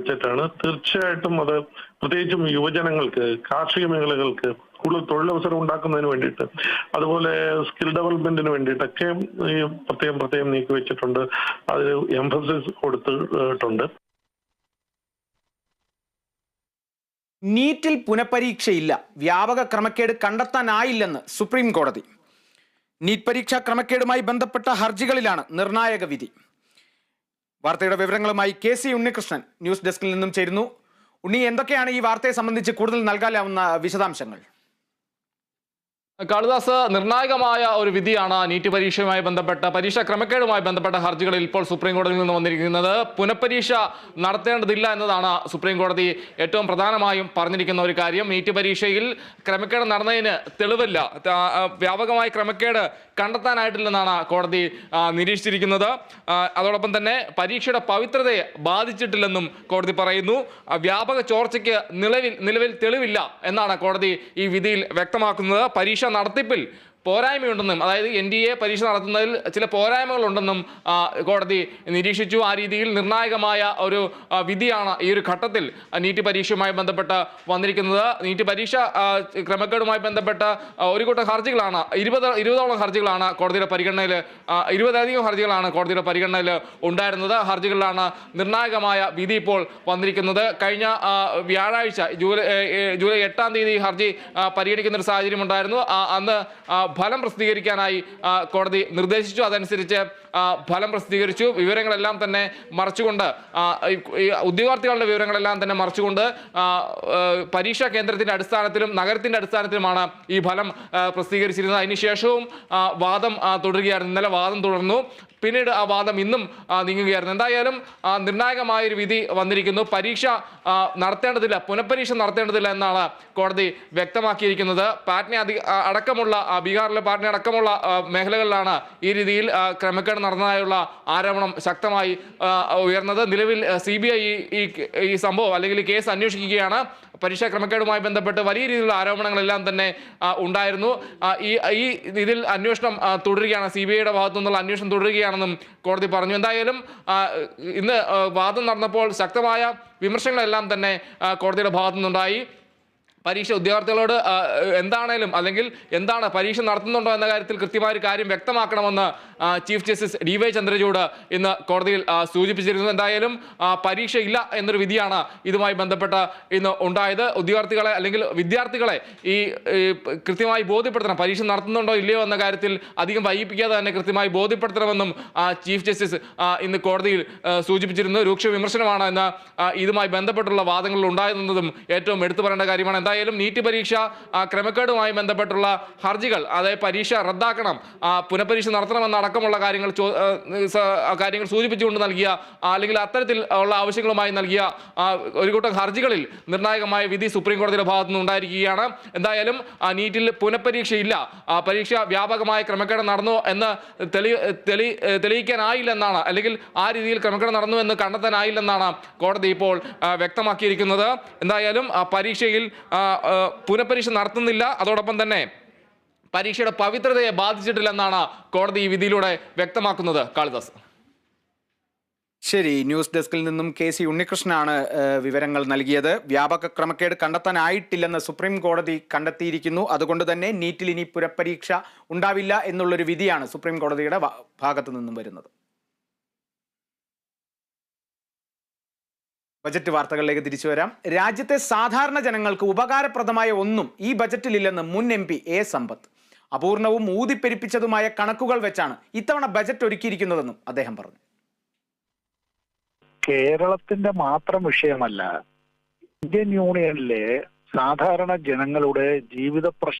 വെച്ചിട്ടാണ്. തീർച്ചയായിട്ടും അത് പ്രത്യേകിച്ചും യുവജനങ്ങൾക്ക് കാർഷിക മേഖലകൾക്ക് കൂടുതൽ തൊഴിലവസരം ഉണ്ടാക്കുന്നതിന് വേണ്ടിയിട്ട് അതുപോലെ സ്കിൽ ഡെവലപ്മെന്റിന് വേണ്ടിയിട്ടൊക്കെ ഈ പ്രത്യേകം പ്രത്യേകം നീക്കി വെച്ചിട്ടുണ്ട്. അത് എംഫസിസ് കൊടുത്തിട്ടുണ്ട്. നീറ്റിൽ പുനഃപരീക്ഷയില്ല. വ്യാപക ക്രമക്കേട് കണ്ടെത്താനായില്ലെന്ന് സുപ്രീം കോടതി. നീറ്റ് പരീക്ഷാ ക്രമക്കേടുമായി ബന്ധപ്പെട്ട ഹർജികളിലാണ് നിർണായക വിധി. വാർത്തയുടെ വിവരങ്ങളുമായി കെ സി ഉണ്ണികൃഷ്ണൻ ന്യൂസ് ഡെസ്കിൽ നിന്നും ചേരുന്നു. ഉണ്ണി എന്തൊക്കെയാണ് ഈ വാർത്തയെ സംബന്ധിച്ച് കൂടുതൽ നൽകാനാവുന്ന വിശദാംശങ്ങൾ? കാളിദാസ് നിർണായകമായ ഒരു വിധിയാണ് നീറ്റ് പരീക്ഷയുമായി ബന്ധപ്പെട്ട പരീക്ഷാ ക്രമക്കേടുമായി ബന്ധപ്പെട്ട ഹർജികളിൽ ഇപ്പോൾ സുപ്രീം കോടതിയിൽ നിന്ന് വന്നിരിക്കുന്നത്. പുനഃപരീക്ഷ നടത്തേണ്ടതില്ല എന്നതാണ് സുപ്രീം കോടതി ഏറ്റവും പ്രധാനമായും പറഞ്ഞിരിക്കുന്ന ഒരു കാര്യം. നീറ്റ് പരീക്ഷയിൽ ക്രമക്കേട് നടന്നതിന് തെളിവില്ല. വ്യാപകമായ ക്രമക്കേട് കണ്ടെത്താനായിട്ടില്ലെന്നാണ് കോടതി നിരീക്ഷിച്ചിരിക്കുന്നത്. അതോടൊപ്പം തന്നെ പരീക്ഷയുടെ പവിത്രതയെ ബാധിച്ചിട്ടില്ലെന്നും കോടതി പറയുന്നു. വ്യാപക ചോർച്ചയ്ക്ക് നിലവിൽ നിലവിൽ തെളിവില്ല എന്നാണ് കോടതി ഈ വിധിയിൽ വ്യക്തമാക്കുന്നത്. പരീക്ഷ നടത്തിപ്പിൽ പോരായ്മയുണ്ടെന്നും അതായത് എൻ ഡി എ പരീക്ഷ നടത്തുന്നതിൽ ചില പോരായ്മകളുണ്ടെന്നും കോടതി നിരീക്ഷിച്ചു. ആ രീതിയിൽ നിർണായകമായ ഒരു വിധിയാണ് ഈ ഒരു ഘട്ടത്തിൽ നീറ്റ് പരീക്ഷയുമായി ബന്ധപ്പെട്ട് വന്നിരിക്കുന്നത്. നീറ്റ് പരീക്ഷ ക്രമക്കേടുമായി ബന്ധപ്പെട്ട ഒരു കൂട്ടം ഹർജികളാണ് ഇരുപത് ഇരുപതോളം ഹർജികളാണ് കോടതിയുടെ പരിഗണനയിൽ ഇരുപതധികം ഹർജികളാണ് കോടതിയുടെ പരിഗണനയിൽ ഉണ്ടായിരുന്നത്. ഹർജികളിലാണ് നിർണായകമായ വിധി ഇപ്പോൾ വന്നിരിക്കുന്നത്. കഴിഞ്ഞ വ്യാഴാഴ്ച ജൂലൈ ജൂലൈ എട്ടാം തീയതി ഹർജി പരിഗണിക്കുന്ന ഒരു സാഹചര്യം ഉണ്ടായിരുന്നു. അന്ന് ഫലം പ്രസിദ്ധീകരിക്കാനായി കോടതി നിർദ്ദേശിച്ചു. അതനുസരിച്ച് ഫലം പ്രസിദ്ധീകരിച്ചു. വിവരങ്ങളെല്ലാം തന്നെ മറച്ചുകൊണ്ട് ഉദ്യോഗാർത്ഥികളുടെ വിവരങ്ങളെല്ലാം തന്നെ മറച്ചുകൊണ്ട് പരീക്ഷാ കേന്ദ്രത്തിന്റെ അടിസ്ഥാനത്തിലും നഗരത്തിന്റെ അടിസ്ഥാനത്തിലുമാണ് ഈ ഫലം പ്രസിദ്ധീകരിച്ചിരുന്നത്. അതിനുശേഷവും വാദം തുടരുകയായിരുന്നു. ഇന്നലെ വാദം തുടർന്നു. പിന്നീട് ആ വാദം ഇന്നും നീങ്ങുകയായിരുന്നു. എന്തായാലും നിർണായകമായൊരു വിധി വന്നിരിക്കുന്നു. പരീക്ഷ നടത്തേണ്ടതില്ല പുനഃപരീക്ഷ നടത്തേണ്ടതില്ല എന്നാണ് കോടതി വ്യക്തമാക്കിയിരിക്കുന്നത്. പാറ്റ്ന അടക്കമുള്ള ബീഹാറിലെ പാറ്റ്ന അടക്കമുള്ള മേഖലകളിലാണ് ഈ രീതിയിൽ ക്രമക്കേട് നടന്നതായുള്ള ആരോപണം ശക്തമായി ഉയർന്നത്. നിലവിൽ സി ഈ സംഭവം അല്ലെങ്കിൽ കേസ് അന്വേഷിക്കുകയാണ്. പരീക്ഷാ ക്രമക്കേടുമായി ബന്ധപ്പെട്ട് വലിയ രീതിയിലുള്ള ആരോപണങ്ങളെല്ലാം തന്നെ ഉണ്ടായിരുന്നു. ഈ ഈ ഇതിൽ അന്വേഷണം തുടരുകയാണ്. സി ബി ഐയുടെ ഭാഗത്തു നിന്നുള്ള അന്വേഷണം തുടരുകയാണെന്നും കോടതി പറഞ്ഞു. എന്തായാലും ഇന്ന് വാദം നടന്നപ്പോൾ ശക്തമായ വിമർശനങ്ങളെല്ലാം തന്നെ കോടതിയുടെ ഭാഗത്തു നിന്നുണ്ടായി. പരീക്ഷ ഉദ്യോഗാർത്ഥികളോട് എന്താണേലും അല്ലെങ്കിൽ എന്താണ് പരീക്ഷ നടത്തുന്നുണ്ടോ എന്ന കാര്യത്തിൽ കൃത്യമായ ഒരു കാര്യം വ്യക്തമാക്കണമെന്ന് chief justice D Y Chandrachud ഇന്ന് കോടതിയിൽ സൂചിപ്പിച്ചിരുന്നു. എന്തായാലും പരീക്ഷ ഇല്ല എന്നൊരു വിധിയാണ് ഇതുമായി ബന്ധപ്പെട്ട് ഇന്ന് ഉണ്ടായത്. ഉദ്യോഗാർത്ഥികളെ അല്ലെങ്കിൽ വിദ്യാർത്ഥികളെ ഈ കൃത്യമായി ബോധ്യപ്പെടുത്തണം. പരീക്ഷ നടത്തുന്നുണ്ടോ ഇല്ലയോ എന്ന കാര്യത്തിൽ അധികം വൈകിപ്പിക്കാതെ തന്നെ കൃത്യമായി ബോധ്യപ്പെടുത്തണമെന്നും ചീഫ് ജസ്റ്റിസ് ഇന്ന് കോടതിയിൽ സൂചിപ്പിച്ചിരുന്നു. രൂക്ഷ വിമർശനമാണ് ഇന്ന് ഇതുമായി ബന്ധപ്പെട്ടുള്ള വാദങ്ങളിൽ ഉണ്ടായിരുന്നതും ഏറ്റവും എടുത്തു പറയേണ്ട കാര്യമാണ്. എന്തായാലും നീറ്റ് പരീക്ഷ ക്രമക്കേടുമായി ബന്ധപ്പെട്ടുള്ള ഹർജികൾ അതായത് പരീക്ഷ റദ്ദാക്കണം പുനഃപരീക്ഷ നടത്തണമെന്ന അടക്കമുള്ള കാര്യങ്ങൾ കാര്യങ്ങൾ സൂചിപ്പിച്ചുകൊണ്ട് നൽകിയ അല്ലെങ്കിൽ അത്തരത്തിൽ ഉള്ള ആവശ്യങ്ങളുമായി നൽകിയ ഒരു കൂട്ടം ഹർജികളിൽ നിർണായകമായ വിധി സുപ്രീം കോടതിയുടെ ഭാഗത്തു നിന്ന് ഉണ്ടായിരിക്കുകയാണ്. എന്തായാലും നീറ്റിൽ പുനഃപരീക്ഷയില്ല. പരീക്ഷ വ്യാപകമായ ക്രമക്കേട് നടന്നു എന്ന് തെളി തെളി തെളിയിക്കാനായില്ലെന്നാണ് അല്ലെങ്കിൽ ആ രീതിയിൽ ക്രമക്കേട് നടന്നു എന്ന് കണ്ടെത്താനായില്ലെന്നാണ് കോടതി ഇപ്പോൾ വ്യക്തമാക്കിയിരിക്കുന്നത്. എന്തായാലും പരീക്ഷയിൽ പുനഃപരീക്ഷ നടത്തുന്നില്ല. അതോടൊപ്പം തന്നെ പരീക്ഷയുടെ പവിത്രതയെ ബാധിച്ചിട്ടില്ലെന്നാണ് കോടതി ഈ വിധിയിലൂടെ വ്യക്തമാക്കുന്നത്. കാളിദാസ്. ശരി ന്യൂസ് ഡെസ്കിൽ നിന്നും കെ സി ഉണ്ണികൃഷ്ണനാണ് വിവരങ്ങൾ നൽകിയത്. വ്യാപക ക്രമക്കേട് കണ്ടെത്താനായിട്ടില്ലെന്ന് സുപ്രീം കോടതി കണ്ടെത്തിയിരിക്കുന്നു. അതുകൊണ്ട് തന്നെ നീറ്റിൽ ഇനി പുരപ്പരീക്ഷ ഉണ്ടാവില്ല എന്നുള്ളൊരു വിധിയാണ് സുപ്രീം കോടതിയുടെ ഭാഗത്തു നിന്നും വരുന്നത്. ബജറ്റ് വാർത്തകളിലേക്ക് തിരിച്ചു വരാം. രാജ്യത്തെ സാധാരണ ജനങ്ങൾക്ക് ഉപകാരപ്രദമായ ഒന്നും ഈ ബജറ്റിലില്ലെന്ന് മുൻ എം പി എ സമ്പത്ത്. അപൂർണവും ഊതിപ്പെരിപ്പിച്ചതുമായ കണക്കുകൾ വെച്ചാണ് ഇത്തവണ ബജറ്റ് ഒരുക്കിയിരിക്കുന്നതെന്നും അദ്ദേഹം പറഞ്ഞു. കേരളത്തിന്റെ മാത്രം വിഷയമല്ല ഇന്ത്യൻ യൂണിയനിലെ സാധാരണ ജനങ്ങളുടെ ജീവിത